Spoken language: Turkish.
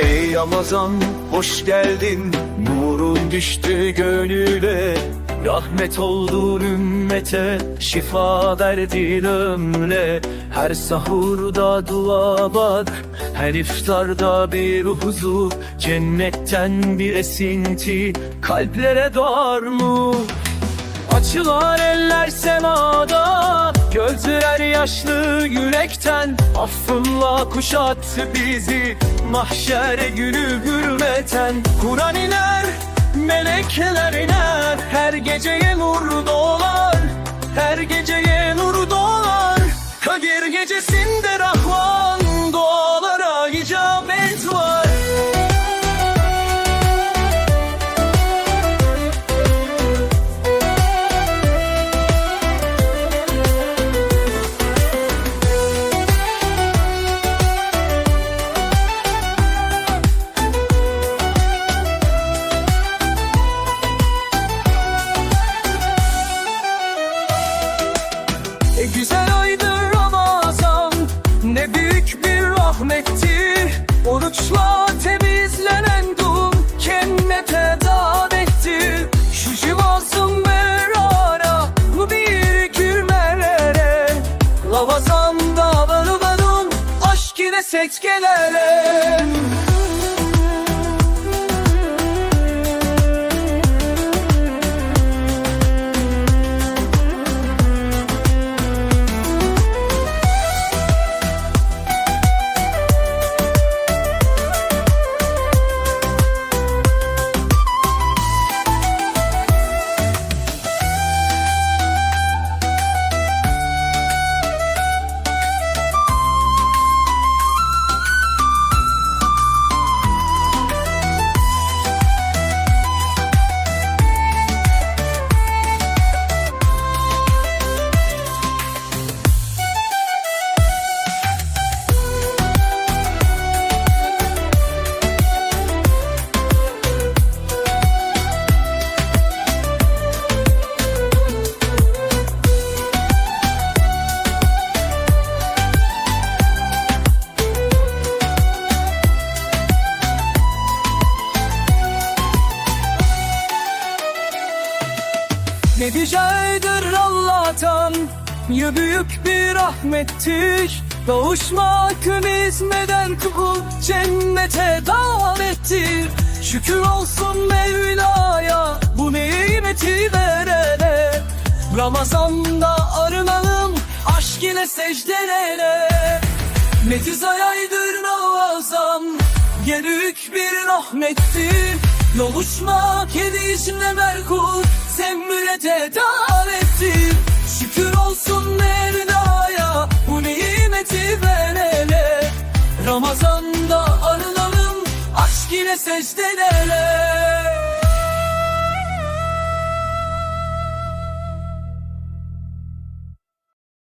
Ramazan hoş geldin. Nurun düştü gönüle. Rahmet oldun ümmete. Şifa verdin ömre Her sahurda dua bak Her iftarda bir huzur. Cennetten bir esinti. Kalplere doğar mu? Açılan eller semada Gözler yaşlı yürekten Affınla kuşattı bizi Mahşere günü hürmeten Kur'an iner, melekler iner Her geceye Lavazanda varılarım Aşk ile sekkelere Ne diyeceğidir Allah'tan? Ya büyük bir rahmettir. Kavuşmak ümizmeden kul Cennete davettir Şükür olsun Mevla'ya Bu nimeti verene. Ramazan'da arınalım Aşk ile secdelere. Metiz ayaydır Ramazan? Büyük bir rahmettir Yoluşmak edişle merkur Semmürete davettir Şükür olsun Mevla'ya Bu nimeti verene Ramazan'da arınalım Aşk ile secdelere